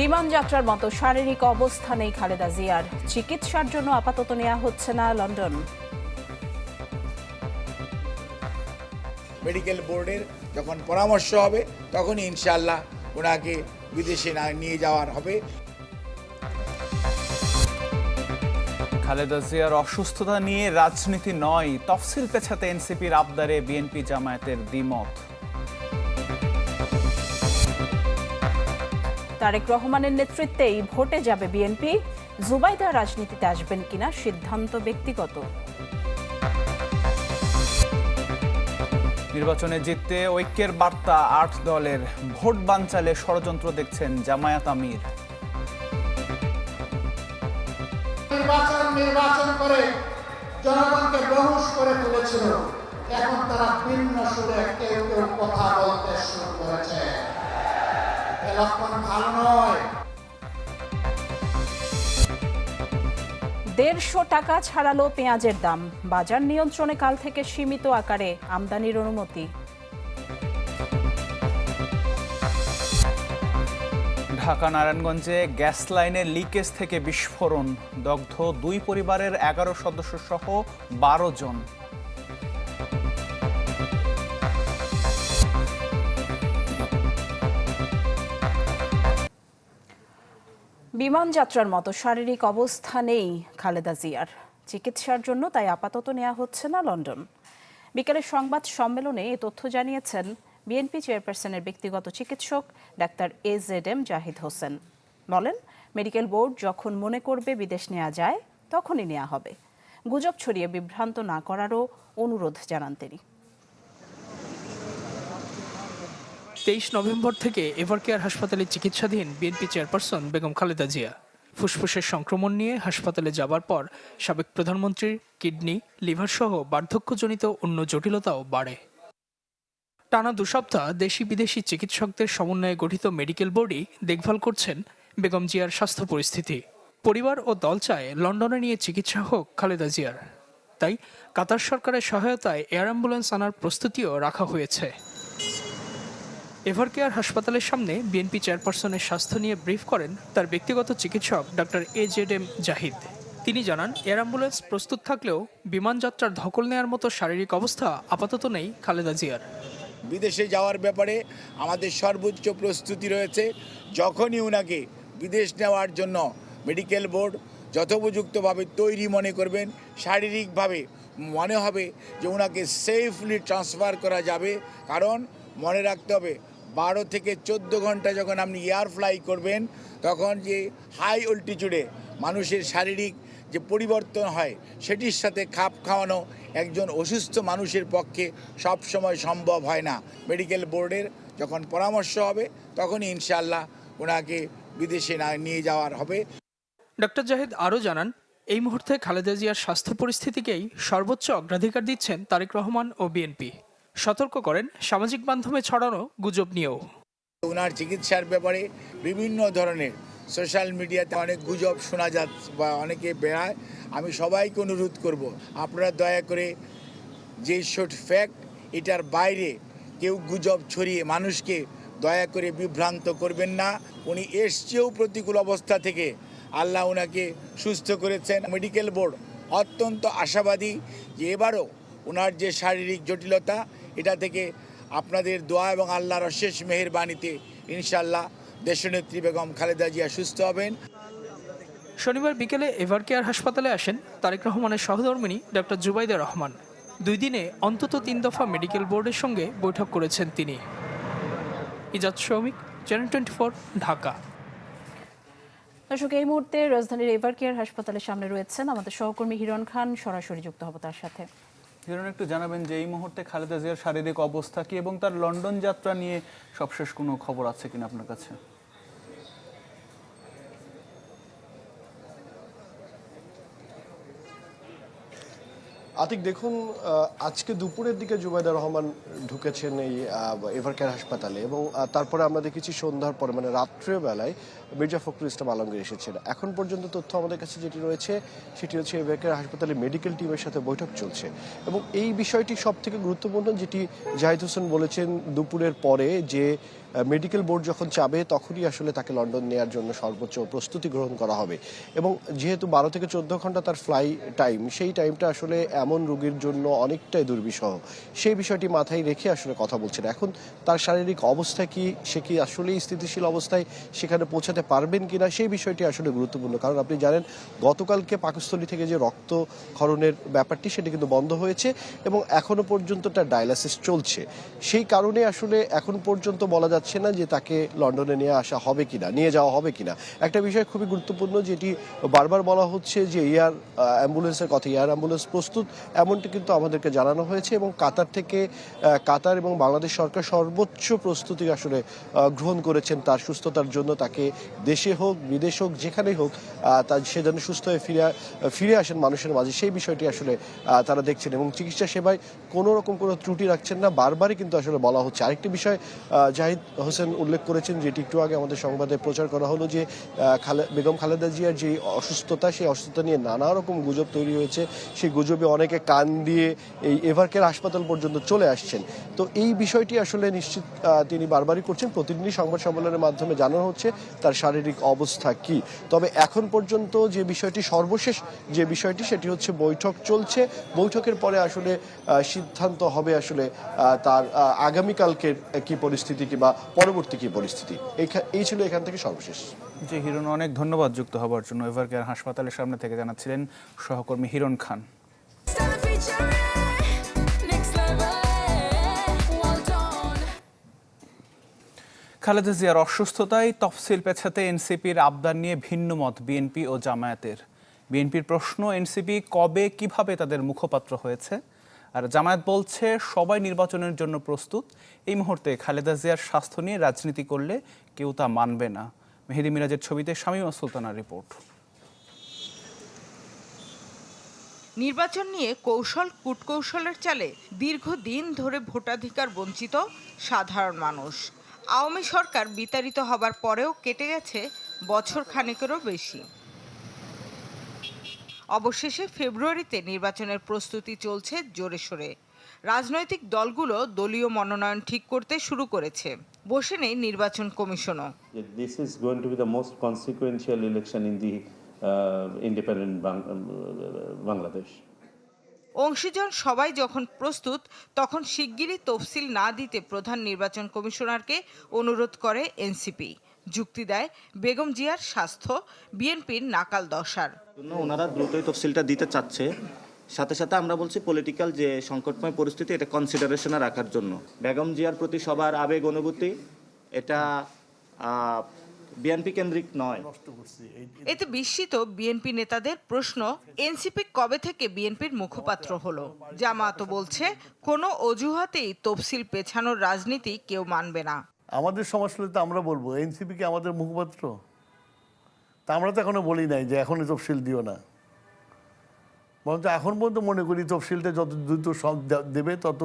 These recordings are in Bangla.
বিমান যাত্রার মতো শারীরিক অবস্থা নেই খালেদা জিয়ার। চিকিৎসার জন্য আপাতত নেওয়া হচ্ছে না লন্ডন। মেডিকেল বোর্ডের যখন পরামর্শ হবে তখনই ইনশাল্লাহ ওনাকে বিদেশে না নিয়ে যাওয়ার হবে। খালেদা জিয়ার অসুস্থতা নিয়ে রাজনীতি নয় তফসিল পেছাতে এনসিপির আবদারে বিএনপি জামায়াতের দ্বিমত। তারেক রহমানের নেতৃত্বেই ভোটে যাবে বিএনপি। জুবাইদা রাজনীতিতে আসবেন কিনা সিদ্ধান্ত ব্যক্তিগত। নির্বাচনে জিততে ঐক্যের বার্তা আট দলের। ভোট বানচালে ষড়যন্ত্র দেখছেন জামায়াত আমির। নির্বাচন নির্বাচন করে জনগণকে বেহুশ করে তুলেছিল। এখন তারা ভিন্ন সুরে কেউ কেউ কথা বলতে শুরু করেছে। দেড়শো টাকা ছাড়ালো পেঁয়াজের দাম। বাজার নিয়ন্ত্রণে কাল থেকে সীমিত আকারে আমদানির অনুমতি। ঢাকা নারায়ণগঞ্জে গ্যাস লাইনের লিকেজ থেকে বিস্ফোরণ। দগ্ধ দুই পরিবারের এগারো সদস্য সহ বারো জন। বিমান যাত্রার মতো শারীরিক অবস্থা নেই খালেদা জিয়ার। চিকিৎসার জন্য তাই আপাতত নেওয়া হচ্ছে না লন্ডন। বিকেলে সংবাদ সম্মেলনে এ তথ্য জানিয়েছেন বিএনপি চেয়ারপারসনের ব্যক্তিগত চিকিৎসক doctor A Z M Zahid Hossain. বলেন, মেডিকেল বোর্ড যখন মনে করবে বিদেশ নেওয়া যায়, তখনই নেওয়া হবে। গুজব ছড়িয়ে বিভ্রান্ত না করারও অনুরোধ জানান তিনি। তেইশ নভেম্বর থেকে এভারকেয়ার হাসপাতালে চিকিৎসাধীন বিএনপি চেয়ারপারসন বেগম খালেদা জিয়া। ফুসফুসের সংক্রমণ নিয়ে হাসপাতালে যাবার পর সাবেক প্রধানমন্ত্রীর কিডনি লিভার সহ বার্ধক্যজনিত অন্য জটিলতাও বাড়ে। টানা দু সপ্তাহ দেশি বিদেশি চিকিৎসকদের সমন্বয়ে গঠিত মেডিকেল বোর্ডই দেখভাল করছেন বেগম জিয়ার স্বাস্থ্য পরিস্থিতি। পরিবার ও দল চায় লন্ডনে নিয়ে চিকিৎসা হোক খালেদা জিয়ার। তাই কাতার সরকারের সহায়তায় এয়ার অ্যাম্বুলেন্স আনার প্রস্তুতিও রাখা হয়েছে। এভারকেয়ার হাসপাতালের সামনে বিএনপি চেয়ারপারসনের স্বাস্থ্য নিয়ে ব্রিফ করেন তার ব্যক্তিগত চিকিৎসক doctor A Z M Zahid. তিনি জানান, এয়ার অ্যাম্বুলেন্স প্রস্তুত থাকলেও বিমান যাত্রার ধকল নেওয়ার মতো শারীরিক অবস্থা আপাতত নেই খালেদা জিয়ার। বিদেশে যাওয়ার ব্যাপারে আমাদের সর্বোচ্চ প্রস্তুতি রয়েছে। যখনই ওনাকে বিদেশ নেওয়ার জন্য মেডিকেল বোর্ড যথোপযুক্তভাবে তৈরি মনে করবেন, শারীরিকভাবে মনে হবে যে ওনাকে সেফলি ট্রান্সফার করা যাবে। কারণ মনে রাখতে হবে, বারো থেকে চোদ্দ ঘণ্টা যখন আপনি এয়ার ফ্লাই করবেন, তখন যে হাই অল্টিচুডে মানুষের শারীরিক যে পরিবর্তন হয়, সেটির সাথে খাপ খাওয়ানো একজন অসুস্থ মানুষের পক্ষে সবসময় সম্ভব হয় না। মেডিকেল বোর্ডের যখন পরামর্শ হবে, তখনই ইনশাল্লাহ ওনাকে বিদেশে না নিয়ে যাওয়ার হবে। ডক্টর জাহিদ আরও জানান, এই মুহূর্তে খালেদা জিয়ার স্বাস্থ্য পরিস্থিতিকেই সর্বোচ্চ অগ্রাধিকার দিচ্ছেন তারেক রহমান ও বিএনপি। সতর্ক করেন সামাজিক মাধ্যমে ছড়ানো গুজব নিয়েও। ওনার চিকিৎসার ব্যাপারে বিভিন্ন ধরনের সোশ্যাল মিডিয়াতে অনেক গুজব শোনা যাচ্ছে বা অনেকে বেড়ায়। আমি সবাইকে অনুরোধ করব, আপনারা দয়া করে যে শোট ফ্যাক্ট এটার বাইরে কেউ গুজব ছড়িয়ে মানুষকে দয়া করে বিভ্রান্ত করবেন না। উনি এসছেও প্রতিকূল অবস্থা থেকে। আল্লাহ ওনাকে সুস্থ করেছেন। মেডিকেল বোর্ড অত্যন্ত আশাবাদী যে এবারও ওনার যে শারীরিক জটিলতা এটা থেকে আপনাদের দোয়া এবং আল্লাহর অশেষ মেহেরবানিতে ইনশাল্লাহ দেশনেত্রী বেগম খালেদা জিয়া সুস্থ হবেন। শনিবার বিকেলে এভারকেয়ার হাসপাতালে আসেন তারেক রহমানের সহধর্মিনী ডক্টর জুবাইদা রহমান। দুই দিনে অন্তত তিন দফা মেডিকেল বোর্ডের সঙ্গে বৈঠক করেছেন তিনি। ইজাজ শ্রমিক চ্যানেল টোয়েন্টি ফোর ঢাকা। দর্শক এই মুহূর্তে রাজধানীর এভারকেয়ার হাসপাতালের সামনে রয়েছেন আমাদের সহকর্মী হিরণ খান সরাসরি যুক্ত হব তার সাথে। হিরণ একটু জানাবেন যে এই মুহূর্তে খালেদা জিয়ার শারীরিক অবস্থা কি এবং তার লন্ডন যাত্রা নিয়ে সবশেষ কোনো খবর আছে কিনা আপনার কাছে? আতিক, দেখুন আজকে দুপুরের দিকে জুবাইদা রহমান ঢুকেছেন এই এভারকেয়ার হাসপাতালে এবং তারপরে আমরা দেখেছি সন্ধ্যার পরে মানে রাত্রেবেলায় মির্জা ফখরুল ইসলাম আলমগীর এসেছেন। এখন পর্যন্ত তথ্য আমাদের কাছে যেটি রয়েছে, সেটি হচ্ছে এভারকেয়ার হাসপাতালে মেডিকেল টিমের সাথে বৈঠক চলছে এবং এই বিষয়টি সব থেকে গুরুত্বপূর্ণ, যেটি জাহিদ হোসেন বলেছেন দুপুরের পরে যে মেডিকেল বোর্ড যখন চাবে, তখনই আসলে তাকে লন্ডন নেওয়ার জন্য সর্বোচ্চ প্রস্তুতি গ্রহণ করা হবে। এবং যেহেতু বারো থেকে চোদ্দ ঘণ্টা তার ফ্লাই টাইম সেই টাইমটা আসলে এমন রোগীর জন্য অনেকটাই দুর্বিষহ। সেই বিষয়টি মাথায় রেখে আসলে কথা বলছেন। এখন তার শারীরিক অবস্থা কি, সে কি আসলেই স্থিতিশীল অবস্থায় সেখানে পৌঁছাতে পারবেন কিনা, সেই বিষয়টি আসলে গুরুত্বপূর্ণ। কারণ আপনি জানেন, গতকালকে পাকস্থলী থেকে যে রক্তক্ষরণের ব্যাপারটি, সেটি কিন্তু বন্ধ হয়েছে এবং এখনও পর্যন্ত তার ডায়ালাসিস চলছে। সেই কারণে আসলে এখন পর্যন্ত বলা যাচ্ছে না যে তাকে লন্ডনে নিয়ে আসা হবে কিনা, নিয়ে যাওয়া হবে কিনা। একটা বিষয় খুবই গুরুত্বপূর্ণ যেটি বারবার বলা হচ্ছে যে এয়ার অ্যাম্বুলেন্সের কথা, এয়ার অ্যাম্বুলেন্স প্রস্তুত, এমনটি কিন্তু আমাদেরকে জানানো হয়েছে এবং কাতার থেকে কাতার এবং বাংলাদেশ সরকার সর্বোচ্চ প্রস্তুতি আসলে গ্রহণ করেছেন তার সুস্থতার জন্য। তাকে দেশে হোক, বিদেশ হোক, যেখানেই হোক তার সে যেন সুস্থ হয়ে ফিরে ফিরে আসেন মানুষের মাঝে। সেই বিষয়টি আসলে তারা দেখছেন এবং চিকিৎসা সেবায় কোনো রকম কোনো ত্রুটি রাখছেন না। বারবারই কিন্তু আসলে বলা হচ্ছে। আরেকটি বিষয় জাহিদ হোসেন উল্লেখ করেছেন যেটি একটু আগে আমাদের সংবাদে প্রচার করা হলো যে বেগম খালেদা জিয়ার যে অসুস্থতা, সেই অসুস্থতা নিয়ে নানা রকম গুজব তৈরি হয়েছে। সেই গুজবে অনেকে কান দিয়ে এই এভারকের হাসপাতাল পর্যন্ত চলে আসছেন। তো এই বিষয়টি আসলে নিশ্চিত তিনি বারবারই করছেন। প্রতিদিনই সংবাদ সম্মেলনের মাধ্যমে জানানো হচ্ছে তার শারীরিক অবস্থা কি। তবে এখন পর্যন্ত যে বিষয়টি, সর্বশেষ যে বিষয়টি, সেটি হচ্ছে বৈঠক চলছে। বৈঠকের পরে আসলে সিদ্ধান্ত হবে আসলে তার আগামীকালকের কি পরিস্থিতি কিংবা পরবর্তী কি পরিস্থিতি? এই ছিল এখান থেকে সর্বশেষ। জি, হিরণ, অনেক ধন্যবাদ যুক্ত হবার জন্য। এভার কেয়ার হাসপাতালের সামনে থেকে জানাচ্ছিলেন সহকর্মী হিরণ খান. খালেদা জিয়ার অসুস্থতায় তফসিল পেছাতে এনসিপির আবদার নিয়ে ভিন্ন মত বিএনপি ও জামায়াতের। বিএনপির প্রশ্ন, এনসিপি কবে, কীভাবে তাদের মুখপাত্র হয়েছে? আর জামায়াত বলছে সবাই নির্বাচনের জন্য প্রস্তুত। এই মুহূর্তে খালেদা জিয়ার স্বাস্থ্য নিয়ে রাজনীতি করলে কেউ তা মানবে না। মেহেদি মিরাজের ছবিতে শামীমা সুলতানার রিপোর্ট। নির্বাচন নিয়ে কৌশল কূটকৌশলের চালে দীর্ঘদিন ধরে ভোটাধিকার বঞ্চিত সাধারণ মানুষ। আওয়ামী সরকার বিতাড়িত হবার পরেও কেটে গেছে বছর খানেকেরও বেশি। অবশেষে ফেব্রুয়ারিতে নির্বাচনের প্রস্তুতি চলছে জোরে সোরে। রাজনৈতিক দলগুলো দলীয় মনোনয়ন ঠিক করতে শুরু করেছে। বসে নেই নির্বাচন কমিশনও। This is is to be the most most election in the uh, Bangladesh. অংশীজন সবাই যখন প্রস্তুত তখন শিগগিরই তফসিল না দিতে প্রধান নির্বাচন কমিশনারকে অনুরোধ করে এনসিপি। যুক্তি দেয় বেগম জিয়ার স্বাস্থ্য বিএনপির নাকাল দশার। জন্য ওনারা দ্রুতই তফসিলটা দিতে চাচ্ছে। সাথে সাথে আমরা বলছি পলিটিক্যাল যে সংকটময় পরিস্থিতি এটা কনসিডারেশনে রাখার জন্য। বেগম জিয়ার প্রতি সবার আবেগ অনুভূতি এটা বিএনপি কেন্দ্রিক নয়। এতে বিস্মিত বিএনপি নেতাদের প্রশ্ন এনসিপি কবে থেকে বিএনপির মুখপাত্র হলো? জামায়াতও বলছে কোনো অজুহাতেই তফসিল পেছানোর রাজনীতি কেউ মানবে না। আমাদের সমাজ হলে তো আমরা বলব, এনসিপি কি আমাদের মুখপাত্র? তা আমরা তো এখনও বলি নাই যে এখনই তফসিল দিও না। বরঞ্চ এখন পর্যন্ত মনে করি তফসিলটা যত দ্রুত সব দেবে তত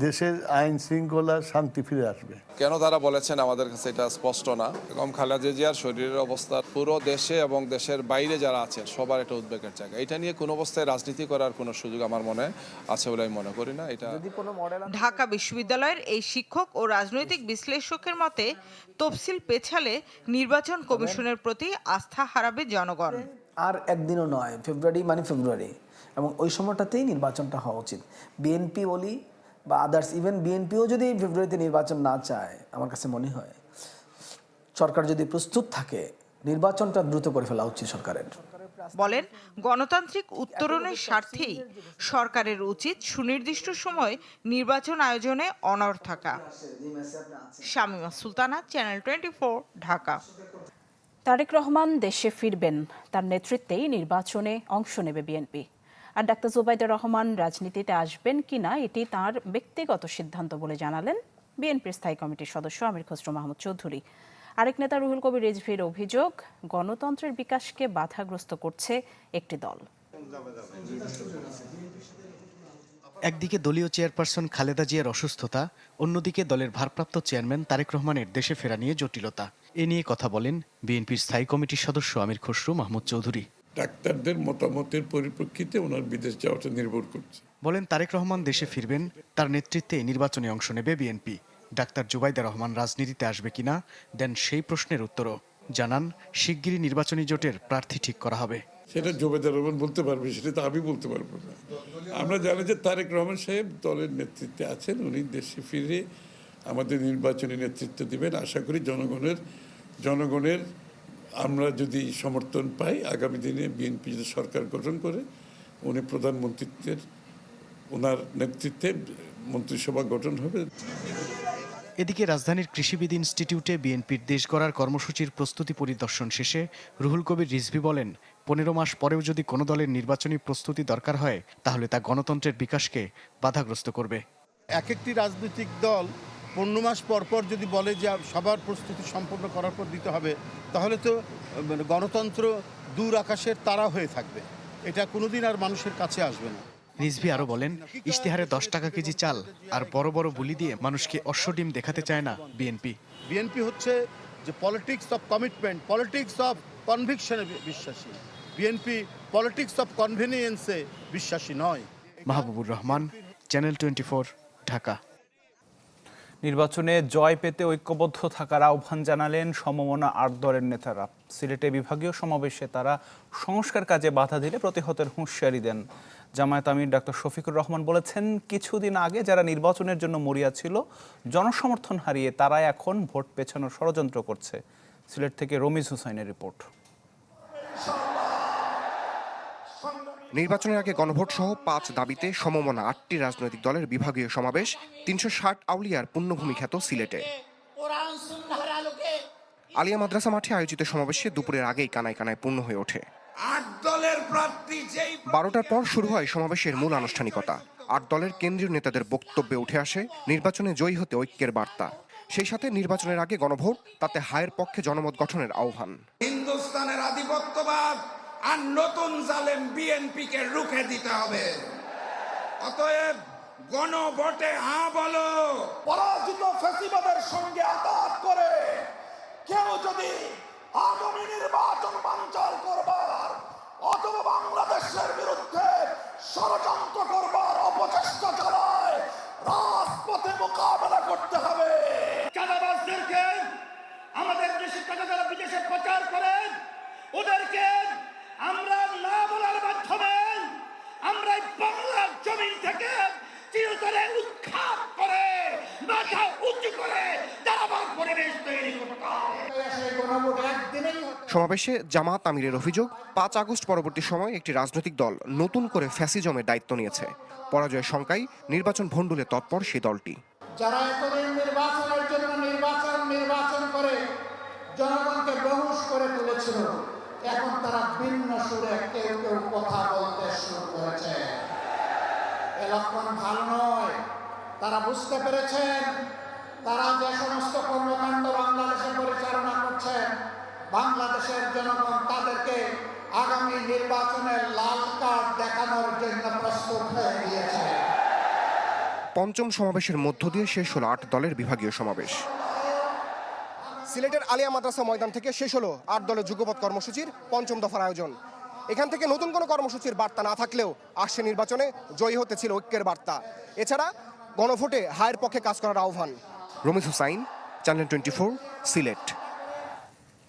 দেশের আইন শৃঙ্খলা শান্তি ফিরে আসবে। কেন তারা বলেছেন আমাদের কাছে এটা স্পষ্ট না? এবং খালেদা জিয়ার শরীরের অবস্থা পুরো দেশে এবং দেশের বাইরে যারা আছেন সবার একটা উদ্বেগের জায়গা। এটা নিয়ে কোনো অবস্থায় রাজনীতি করার কোনো সুযোগ আমার মনে আছে বলে আমি মনে করি না। এটা ঢাকা বিশ্ববিদ্যালয়ের এই শিক্ষক ও রাজনৈতিক বিশ্লেষকের মতে তফসিল পেছালে নির্বাচন কমিশনের প্রতি আস্থা হারাবে জনগণ। আর একদিনও নয় ফেব্রুয়ারি মানে ফেব্রুয়ারি। এবং ওই সময়টাতেই নির্বাচনটা হওয়া উচিত। বিএনপি বলি বা আদার্স ইভেন বিএনপিও যদি ফেব্রুয়ারিতে নির্বাচন না চায় আমার কাছে মনে হয় সরকার যদি প্রস্তুত থাকে নির্বাচনটা দ্রুত করে ফেলা উচিত সরকারের। বলেন গণতান্ত্রিক উত্তরণের স্বার্থেই সরকারের উচিত সুনির্দিষ্ট সময় নির্বাচন আয়োজনে অনড় থাকা। Shamima Sultana channel twenty Dhaka. Tarique Rahman দেশে ফিরবেন তার নেতৃত্বেই নির্বাচনে অংশ নেবে বিএনপি আর ডাক্তার জুবাইদুর রহমান রাজনীতিতে আসবেন কিনা, এটি তার ব্যক্তিগত সিদ্ধান্ত বলে জানালেন বিএনপির স্থায়ী কমিটির সদস্য আমির খসরু মাহমুদ চৌধুরী। আরেক নেতা রুহুল কবির রিজভির অভিযোগ, গণতন্ত্রের বিকাশকে বাধাগ্রস্ত করছে একটি দল। একদিকে দলীয় চেয়ারপারসন খালেদা জিয়ার অসুস্থতা, অন্যদিকে দলের ভারপ্রাপ্ত চেয়ারম্যান তারেক রহমানের দেশে ফেরা নিয়ে জটিলতা। এ নিয়ে কথা বলেন বিএনপির স্থায়ী কমিটির সদস্য আমির খসরু মাহমুদ চৌধুরী। ডাক্তারদের মতামতের পরিপ্রেক্ষিতে ওনার বিদেশ যাওয়াটা নির্ভর করছে। বলেন তারেক রহমান দেশে ফিরবেন তার নেতৃত্বে নির্বাচনে অংশ নেবে বিএনপি। ডাক্তার জুবাইদা রহমান রাজনীতিতে আসবে কিনা দেন সেই প্রশ্নের উত্তরও। জানান শিগগিরই নির্বাচনী জোটের প্রার্থী ঠিক করা হবে। সেটা জোবেদার রহমান বলতে পারবে সেটা তো আমি বলতে পারব না। আমরা জানি যে তারেক রহমান সাহেব দলের নেতৃত্বে আছেন উনি দেশে ফিরে আমাদের নির্বাচনী নেতৃত্ব দিবেন। আশা করি জনগণের জনগণের আমরা যদি সমর্থন পাই আগামী দিনে বিএনপি যদি সরকার গঠন করে উনি প্রধানমন্ত্রীত্বের ওনার নেতৃত্বে মন্ত্রিসভা গঠন হবে। এদিকে রাজধানীর কৃষিবিদ ইনস্টিটিউটে বিএনপির দেশ গড়ার কর্মসূচির প্রস্তুতি পরিদর্শন শেষে রুহুল কবির রিজভি বলেন পনেরো মাস পরেও যদি কোনো দলের নির্বাচনী প্রস্তুতি দরকার হয় তাহলে তা গণতন্ত্রের বিকাশকে বাধাগ্রস্ত করবে। এক একটি রাজনৈতিক দল পনেরো মাস পর পর যদি বলে যে সবার প্রস্তুতি সম্পন্ন করার পর দিতে হবে তাহলে তো মানে গণতন্ত্র দূর আকাশের তারা হয়ে থাকবে। এটা কোনোদিন আর মানুষের কাছে আসবে না। রিজভি আরও বলেন ইশতেহারে দশ টাকা কেজি চাল আর বড় বড় বুলি দিয়ে মানুষকে অশ্ব ডিম দেখাতে চায় না বিএনপি। বিএনপি হচ্ছে যে politics of commitment politics of কনভিকশনে বিশ্বাসী। বিএনপি পলিটিক্স অফ কনভেনিয়েন্সে বিশ্বাসী নয়। Mahbubur Rahman channel twenty Dhaka. নির্বাচনে জয় পেতে ঐক্যবদ্ধ থাকার আহ্বান জানালেন সমমনা আট দলের নেতারা। সিলেটে বিভাগীয় সমাবেশে তারা সংস্কার কাজে বাধা দিলে প্রতিহতের হুঁশিয়ারি দেন। জামায়াত আমির ডাক্তার শফিকুর রহমান বলেছেন, কিছুদিন আগে যারা নির্বাচনের জন্য মরিয়া ছিল, জনসমর্থন হারিয়ে তারা এখন ভোট পেছানোর ষড়যন্ত্র করছে। সিলেট থেকে রমিজ হুসাইনের রিপোর্ট। নির্বাচনের আগে গণভোট সহ পাঁচ দাবিতে সমমনা আটটি রাজনৈতিক দলের বিভাগীয় সমাবেশ তিনশো ষাট আউলিয়ার পুণ্যভূমি খ্যাত সিলেটে। আলিয়া মাদ্রাসা মাঠে আয়োজিত সমাবেশে দুপুরের আগেই কানায় কানায় পূর্ণ হয়ে ওঠে। বারোটার পর শুরু হয় সমাবেশের মূল আনুষ্ঠানিকতা। আট দলের কেন্দ্রীয় নেতাদের বক্তব্যে উঠে আসে নির্বাচনে জয়ী হতে ঐক্যের বার্তা। সেই সাথে নির্বাচনের আগে গণভোট তাতে হায়ের পক্ষে জনমত গঠনের আহ্বান। হিন্দুস্তানের আধিপত্যবাদ আর নতুন জালেম বিএনপি কে রুখে দিতে হবে। অতএব গণ গণভোটে হ্যাঁ বলো। পরাজিত ফেসিবাদের সঙ্গে আঘাত করে কেউ যদি আগামী নির্বাচন বাঞ্চাল করবার অথবা বাংলাদেশের বিরুদ্ধে ষড়যন্ত্র করবার অপচেষ্টা চালায়, রাজপথে মোকাবেলা করতে হবে চাঁদাবাজদেরকে আমাদের দেশের টাকা যারা বিদেশে প্রচার করেন ওদেরকে আমরা না বলার মাধ্যমে আমরা এই বাংলার জমিন থেকে চিরতরে উৎখাত করে মাথা উঁচু করে দাঁড়াবার পরিবেশ তৈরি করতে সমাবেশে জামাত আমিরের অভিযোগ, পাঁচ আগস্ট পরবর্তী সময় একটি রাজনৈতিক দল নতুন করে ফ্যাসিজমের দায়িত্ব নিয়েছে। পরাজয়ের শঙ্কায় নির্বাচন ভণ্ডুলে তৎপর সেই দলটি। যারা নির্বাচনের জন্য নির্বাচন নির্বাচন করে জনগণকে করে তুলেছিল, এখন তারা ভিন্ন সুরে কেউ কেউ কথা বলতে শুরু করেছে। ভালো নয়, তারা বুঝতে পেরেছেন, তারা যে সমস্ত কর্মকাণ্ড বাংলাদেশে পরিচালনা করছেন বাংলাদেশের জনগণ তাদেরকে আগামী নির্বাচনে লাল কার্ড দেখানোর জন্য প্রস্তুত হয়ে গিয়েছে। পঞ্চম সমাবেশের মধ্য দিয়ে শেষ হলো আট দলের বিভাগীয় সমাবেশ। সিলেটের আলিয়া মাদ্রাসা ময়দান থেকে শেষ হলো আট দলের যুগপৎ কর্মসূচির পঞ্চম দফার আয়োজন। এখান থেকে নতুন কোনো কর্মসূচির বার্তা না থাকলেও আসছে নির্বাচনে জয়ী হতে ছিল ঐক্যের বার্তা। এছাড়া গণভোটে হায়ের পক্ষে কাজ করার আহ্বান। Ramiz Hussain, channel twenty Sylhet.